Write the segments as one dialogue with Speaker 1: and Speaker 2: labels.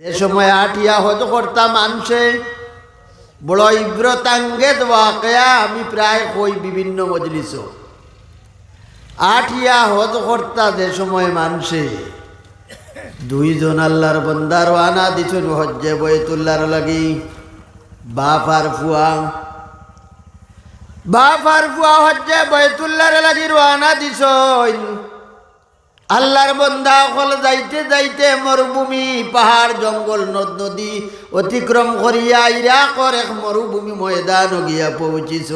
Speaker 1: এ সময় আটিয়া হজ করতাম মানুষে বড় ইব্রতাঙ্গেত ওয়াকেয়া, আমি প্রায় কই বিভিন্ন মজলিস। আটিয়া হজ করতা যে সময় মানুষে দুইজন আল্লাহর বন্দার আনা দিছুন হজ্জে বইতুল্লার লাগি, বাপ আর ফুয়া। বাপ আর ফুয়া হজ্জে বইতুল্লার লাগি রানা দিছইন আল্লাহর বন্ধা হল যাইতে যাইতে মরুভূমি, পাহাড়, জঙ্গল, নদ, নদী অতিক্রম করিয়া ইরাকর এক মরুভূমি ময়দান গিয়া পৌঁছিস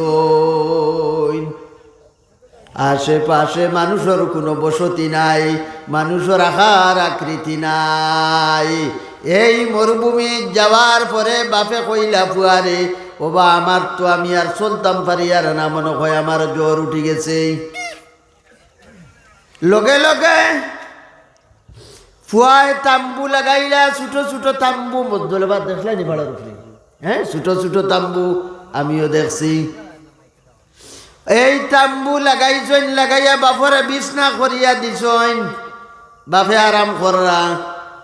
Speaker 1: আশেপাশে মানুষের কোনো বসতি নাই, মানুষের আকার আকৃতি নাই। এই মরুভূমি যাওয়ার পরে বাপে কইলা, ফুয়ারে, ওবা, আমার তো আমি আর চলতাম পারি আর না, মনে হয় আমার জ্বর উঠে গেছে। লগে লগে ফুয়ায় তাম্বু লাগাইলা ছোটো ছোটো তাম্বু মধ্যলবার দেখলে নি ভাড়ার উপরে হ্যাঁ ছোটো ছোটো তাম্বু আমিও দেখছি। এই তাম্বু লাগাইছইন লাগাইয়া বাপরে বিছনা করিয়া দিছইন বাপে আরাম কররা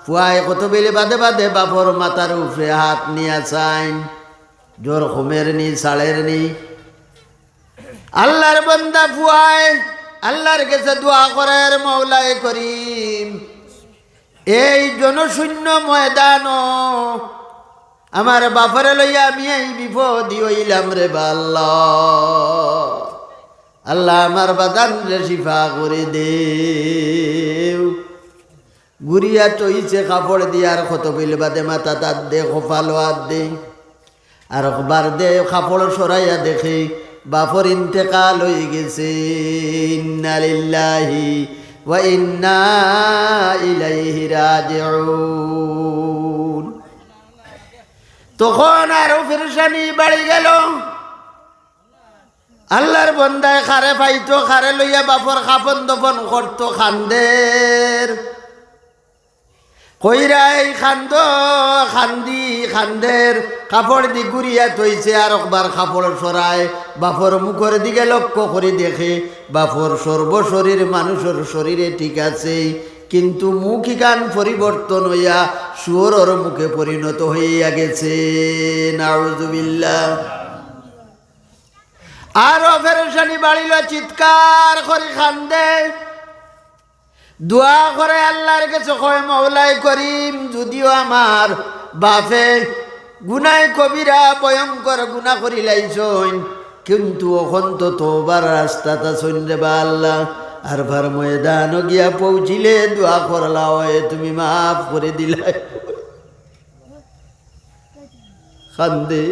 Speaker 1: ফুয়ায় কত বেলে বাদে বাদে বাপর মাথার উপরে হাত নিয়া চাইন। জোর হোমের নি সাড়ের নি। আল্লাহর বন্দা ফুয়ায় আল্লাহর কাছে দোয়া করার মৌলাই করিম। এই জনশূন্য ময়দান আমার বাপরে লইয়া আমি এই বিপদি হইলাম রে বাল্লা আল্লাহ। আমার বাদান রে শিফা করে দেও। গুড়িয়া চইছে কাপড় দিয়ার কত বিল বাদে, মাথা তার দে, কপালো আর দে। আর বার দে, কাপড় সরাইয়া দেখে বাপর ইন্তেকাল হয়ে গেছে। ইন্না লিল্লাহি ওয়া ইন্না ইলাইহি রাজিউন। তখন আরও ফিরসানি বাড়ি গেল। আল্লাহর বন্দায় খারে পাইতো, খারে লইয়া বাপর খাপন দফন করতো খান্দের। কইরাই খান্দ খান্দি খান্দের কাপড় দি গুড়িয়া তৈছে আর একবার কাপড় সরায়। বাপর মুখের দিকে লক্ষ্য করে দেখে, বাপর সর্বশরীর মানুষের শরীরে ঠিক আছে। কিন্তু মুখ কান পরিবর্তন হইয়া সুয়রর মুখে পরিণত হইয়া গেছে। নাউজুবিল্লাহ। আরও ফেরেশানি বাড়িল চিৎকার করে খান্দে। দোয়া করে আল্লাহর কাছে কয়, মৌলাই করিম, যদিও আমার বাপে গুনায় কবিরা, ভয়ঙ্কর গুণা করি লাইছইন কিন্তু ওখন তো তোবার রাস্তাটা সন্ধ্যে বা আল্লাহ। আর ভার ময়দান গিয়া পৌঁছিলে, দোয়া করলা হয় তুমি মাফ করে দিলে। খান্দে।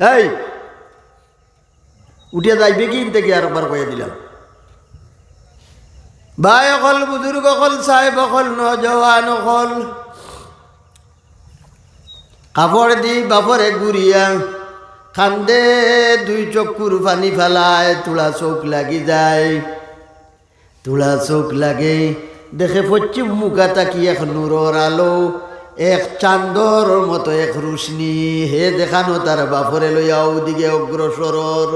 Speaker 1: এই, উঠিয়া যাইবে কি থেকে আর একবার কয়ে দিলাম। ভাই অকল বুজুর্গ অকল সাহেব অকল নজওয়ান অকল। কাপড় দি বাপরে গুড়িয়া খান্দে দুই চকুর পানি ফেলায় তুলা চোখ লাগি যায়। তুলা চোখ লাগে, দেখে পশ্চিম মুখা তাকি এক নূরর আলো, এক চান্দর মতো এক রুশনি হে দেখানো তার বাপরে লইয়া ওদিকে অগ্রসরর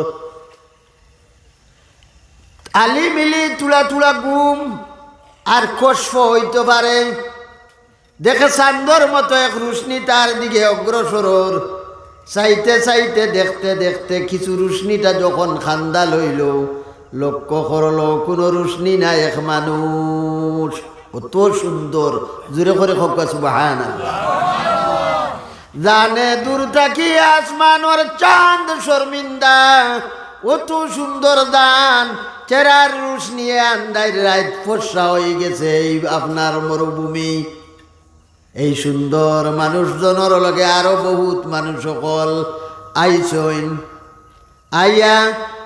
Speaker 1: আলি মিলি তুলা তুলা গুম, আর কষ্প হইতে পারে। দেখে চান্দর মতো এক রুশনি তার দিকে অগ্রসরর। চাইতে চাইতে দেখতে দেখতে কিছু রুশনিটা যখন খান্দা লইল লক্ষ্য করল কোনো রুশনি নাই এক মানুষ। কত সুন্দর জুড়ে করে খোকা সুবাহান জানে দূর থাকি আসমানোর চাঁদ শর্মিন্দা অত সুন্দর দান। চেরার রুশ নিয়ে আন্দাই রাত ফসা হয়ে গেছে এই আপনার মরুভূমি। এই সুন্দর মানুষজনের লগে আরও বহুত মানুষ সকল আইসইন। আইয়া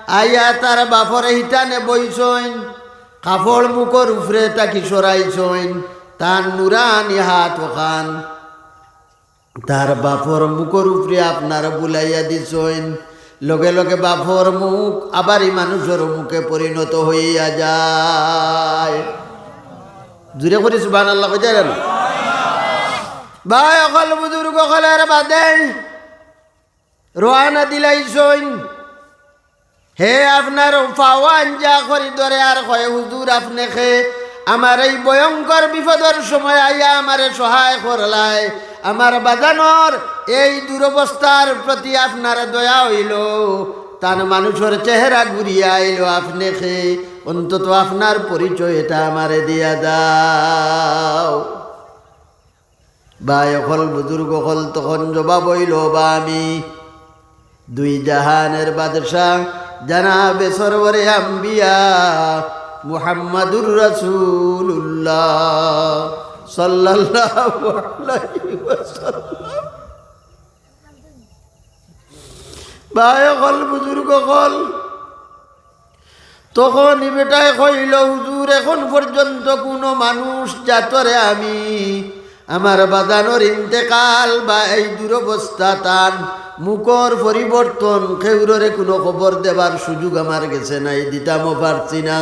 Speaker 1: আইয়া তার বাপরে হিটানে বইসইন। কাপড় মুখর উপরে তাকি সরাইছইন তার নুরানি হাত ওখান। তার বাপর মুখর উপরে আপনার বুলাইয়া দিছইন লগে লগে বাপর মুখ, আবারই মানুষের মুখে পরিণত হইয়া যায়। জুড়ে করি সুবান আল্লাহ জানেন ভাই, অকল বুজুর্গ অকলের বাদে রোয়ানা দিলাইছইন হে আপনার পাওয়া আঞ্জা করি ধরে আর কয়, হুজুর আপনি খে আমার এই ভয়ঙ্কর বিপদের সময় আইয়া আমারে সহায় করলায় আমার বাজানোর এই দুরবস্থার প্রতি আপনার দয়া হইল। তার মানুষের চেহারা ঘুরিয়া আইল আপনি খে অন্তত আপনার পরিচয় এটা আমারে দিয়া দাও। বা অকল বুজুর্গ হল তখন জবাব হইল, বা আমি। দুই জাহানের বাদশাহ জানাবে সরবরে আম্বিয়া মুহাম্মাদুর রাসূলুল্লাহ। সাল্লাল্লাহু বুজুর্গ কল তখন বেটায় কইল, হুজুর, এখন পর্যন্ত কোনো মানুষ জাতরে আমি আমার বাদানোর ইন্তেকাল বা এই দুরবস্থা তান মুখর পরিবর্তন খেউরে কোনো খবর দেবার সুযোগ আমার গেছে নাই, দিতামও পারছি না।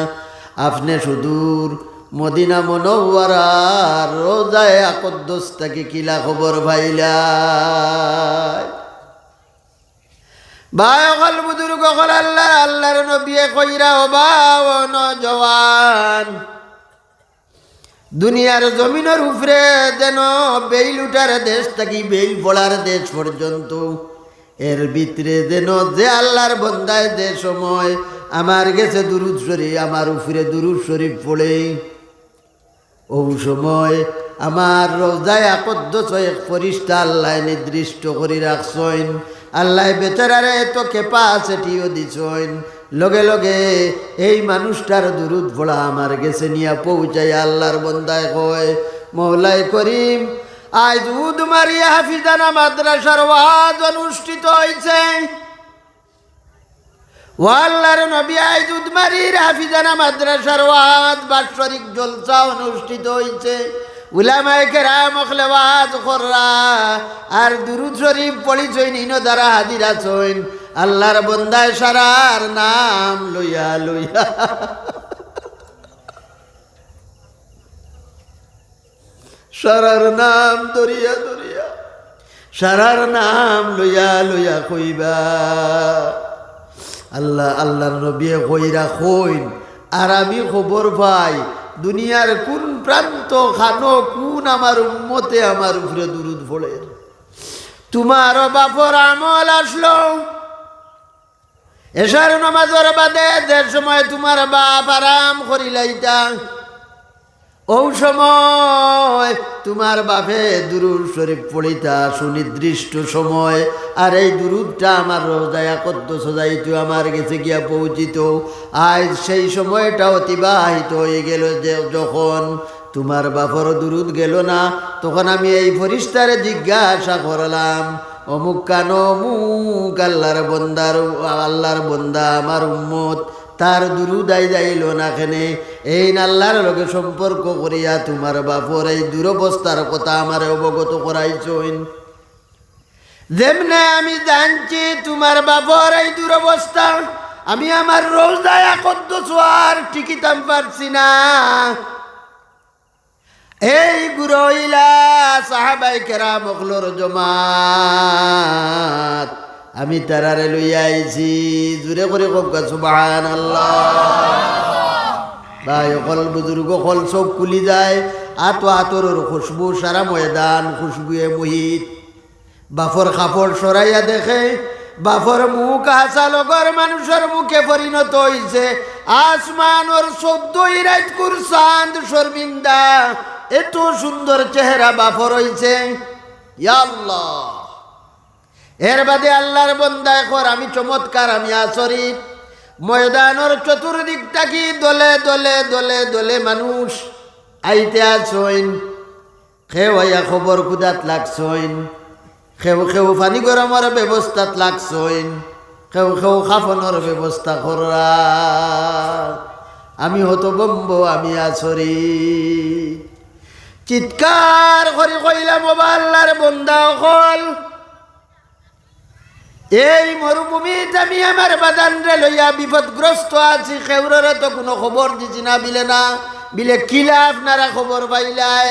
Speaker 1: আপনি সুদূর মদিনা মনোয়ারার রোজায় আকদ্দোস তাকে কিলা খবর ভাইলা ভাই, অকল বুজুর্গ, অকল আল্লাহ আল্লাহর নবিয়ে কইরা অবাব নজওয়ান। দুনিয়ার জমিনের উপরে যেন বেইল উঠার দেশ থাকি বেইল পড়ার দেশ পর্যন্ত। এর ভিতরে যেন যে আল্লাহর বন্দায় যে সময় আমার গেছে দুরুদ শরীফ, আমার উপরে দুরুদ শরীফ পড়ে। ও সময় আমার রোজায় আকদ্দ এক ফরিস্তা আল্লাহ নির্দিষ্ট করে রাখছেন। আল্লাহ বেচারারে তো কেপা সেটিও দিছইন লগে লগে এই মানুষটার দুরুদ ভোলা আমার গেছে নিয়া পৌঁছাই আল্লাহর বন্দায় কয়, মৌলাই করিম, আজ উদ মারিয়া হাফিজানা মাদ্রাসার ওয়াজ অনুষ্ঠিত হয়েছে ওয়াল্লার নবী আজ উদমারির হাফিজানা মাদ্রাসার ওয়াজ বাৎসরিক জলসা অনুষ্ঠিত হয়েছে আল্লাহর বন্দায় সারার নাম লইয়া লইয়া। সারার নাম দরিয়া দরিয়া সারার নাম লইয়া লইয়া কইবা। আল্লাহ, আল্লাহর নবী কইরা কইন আর আমি খবর পাই দুনিয়ার কোন প্রান্ত খানো, কোন আমার উম্মতে আমার উপরে দুরুদ পড়ে তোমার বাপর আমল আসলো। এসার নমাজর বাদে যে সময় তোমার বাপ আরাম করিলাইতা সময়, তোমার বাপে দুরুদ শরীফ পড়িতা, সুনির্দিষ্ট সময়। আর এই দুরুদটা আমার রোজায় কদ্দ সজাইত আমার গেছে গিয়া পৌঁছিত। আজ সেই সময়টা অতিবাহিত হয়ে গেল যে যখন তোমার বাপর দুরুদ গেল না, তখন আমি এই ফরিস্তারে জিজ্ঞাসা করলাম, অমুক কান? অমুক আল্লাহর বন্দার, আল্লাহর বন্দা আমার উম্মত। তার দুরুদাই যাইল না খেনে এই নাল্লার লগে সম্পর্ক করিয়া তোমার বাপর এই দুরবস্থার কথা আমার অবগত করাইছইন। যেমনে আমি জানছি তোমার বাপর এই দুরবস্থা, আমি আমার রোজায় আকদ্দ আর টিকিতাম পারছি না। এই গুরইলা সাহাবাই কেরা মখলোর জমাত। আমি তারারে লইয়া আইছি জুড়ে করে কবকা সুবাহান ভাই, অকল বুজুর্গ কল সব কুলি যায়। আতো আতর খুশবু সারা ময়দান, খুশবুয়ে মুহিত। বাফর কাপড় সরাইয়া দেখে, বাফর মুখ হাসা লগর মানুষের মুখে পরিণত হইছে। আসমান ওর চোদ্দ ইরাইত কুরসান্দ শর্মিন্দা, এত সুন্দর চেহারা বাফর হইছে। আল্লাহ। এর বাদে আল্লাহর বন্দায় কর আমি চমৎকার, আমি আসরিফ ময়দানের চতুর্দিক থাকি দলে দলে দলে দলে মানুষ। আইতে আসইন খেও আইয়া খবর কুদাত লাগছইন। খেউ খেউ পানি গরমের ব্যবস্থাত লাগছইন। খেউ খেউ খাফনের ব্যবস্থা করা আমি হতো বম্ব আমি আসরি চিৎকার করে কইলাম বাবা আল্লাহর বন্দা অকল। এই মরুভূমিতে আমি আমার বাদানরে লইয়া বিপদগ্রস্ত আছি খেউরে তো কোনো খবর দিছি না, বিলে না। বিলে কিলা আপনারা খবর পাইলাই?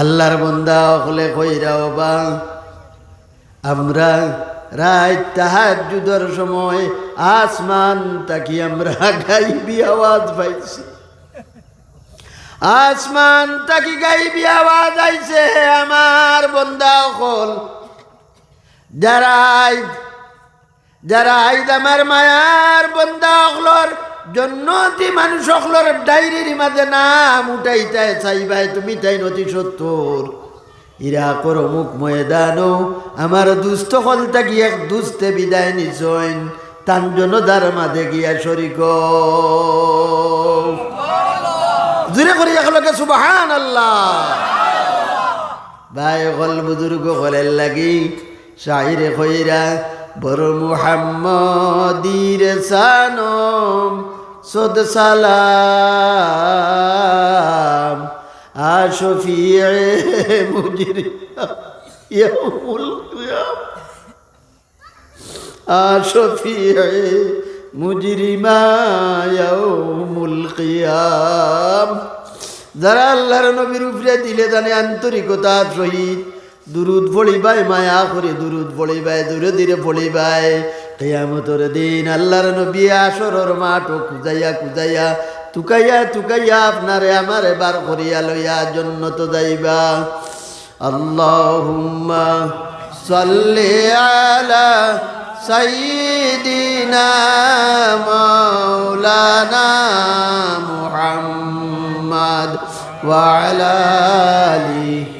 Speaker 1: আল্লাহর বন্দা হলে কইরাও বা আমরা রাত তাহাজুদর সময় আসমান তাকি আমরা গাইবি আওয়াজ পাইছি। আসমান তাকি গাইবি আওয়াজ আইছে আমার বন্দা হল আমার মায়ার বন্দা হলর জন্নতি চাইবাই, তুমি তাই নতি দুস্থ হল তাকি এক দুস্থে বিদায় নিছইন তান জনদার মাঝে গিয়া শরিক। জুড়ে করি এগুলোকে সুবাহান আল্লাহ ভাই হল বুজুর্গ হলের লাগি শাহিরে খৈরা বড় মুহাম্মদির সানম, সদ সালাম। আশফিয়ে মুজিরি, ইয়াউমুল কিয়াম। আশফিয়ে মুজরিমা ইয়াউমুল কিয়াম। যারা আল্লাহর নবীর উপরে দিলে জানে আন্তরিকতার সহিত দুরুদ ফলিবাই মায়া করে দুরুদ ফলিবাই দূরে ধীরে ফলিবাই কেয়ামতর দিন আল্লাহর নবী আসরর মাঠও খুঁজাইয়া খুঁজাইয়া তুকাইয়া তুকাইয়া আপনারে আমারে বার করিয়া লইয়া জন্য তো যাইবা। আল্লাহুম্মা সাল্লি আলা সাইয়্যিদিনা মাওলানা মুহাম্মদ ওয়া আলি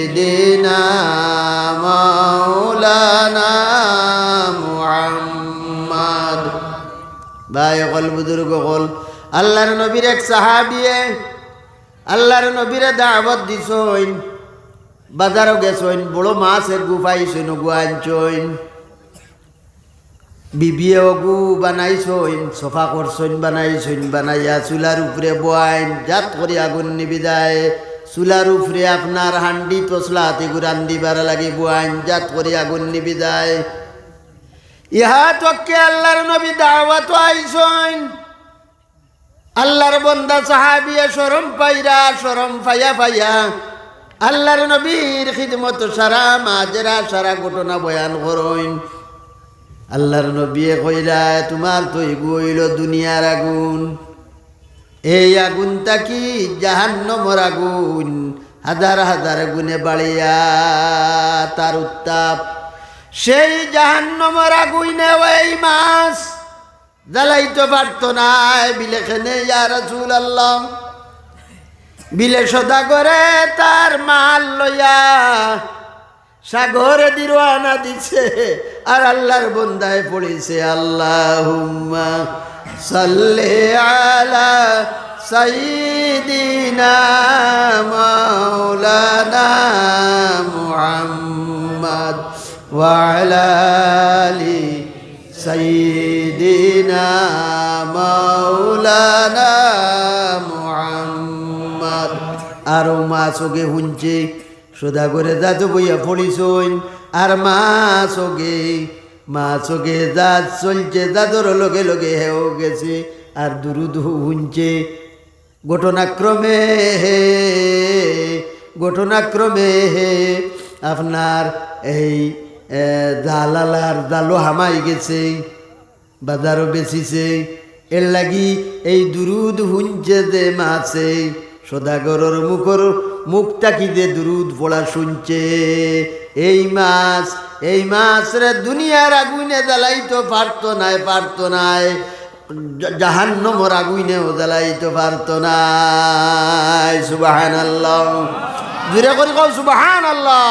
Speaker 1: ভাই অকল বুজুর্গ হল আল্লাহর নবীর এক সাহাবিয়ে আল্লাহর নবীরে দাওয়াত দিছইন, বাজারও গেছইন, বড় মাছ এক গু পাইছইন গু আনছইন বিবিয়ে অগু বানাইছইন, সফা করছইন, বানাইছইন, বানাইয়া চুলার উপরে বয়াইন, জাত করে আগুন নিবি যায় চুলার উপরে আপনার হান্ডি তসলা হাতে গুরান দিবার লাগে বয়াইন, জাত করে আগুন নিবি যায় ইহা তোকে আল্লাহর নবী দাওয়াত আইসন আল্লাহর বন্দা সাহাবিয়া সরম পাইরা সরম পাইয়া পাইয়া আল্লাহর নবীর খিদমত সারা মাজেরা, সারা ঘটনা বয়ান করইন আল্লাহর নবীয়ে কইলা, তোমার তো এগুইল দুনিয়ার আগুন। এই আগুনটা কি জাহান্নমর আগুন? হাজার হাজার গুণে বাড়িয়া তার উত্তাপ সেই জাহান্নমর আগুইনে ওই মাছ। জ্বালাইতে পারতো না বিলেখানে ইয়া রাসূল আল্লাহ বিলে সদা করে তার মাল লইয়া সাগরে দিরওয়ানা দিছে, আর আল্লাহর বন্দায় পড়েছে আল্লাহ সাল্লে আলা সাইদিনা মাওলানা মুহাম্মদ। وعلى آل سيدنا مولانا محمد আরো মা চোখে শুনছে সোদা করে যাতে বইয়া পড়িছইন আর মা চোখে মা চোখে যা চলছে যাদর লগে লগে হেও গেছে আর দুরুদ শুনছে ঘটনাক্রমে হে ঘটনাক্রমে হে আপনার এই জালালার জালো হামাই গেছে, বাজারও বেচিছে। এর লাগি এই দুরুদ হুঞ্চে যে মাছে, সদাগরর মুখর মুখটা কি যে দুরুদ পড়া শুনছে। এই মাছ এই মাছ রে দুনিয়ার আগুনে জ্বালাইতো পারতো নাই পারতো নাই। জাহান্নমর আগুনেও জ্বালাইতো পারতো নাই। সুবাহান আল্লাহ জুড়ে করি কও সুবাহান আল্লাহ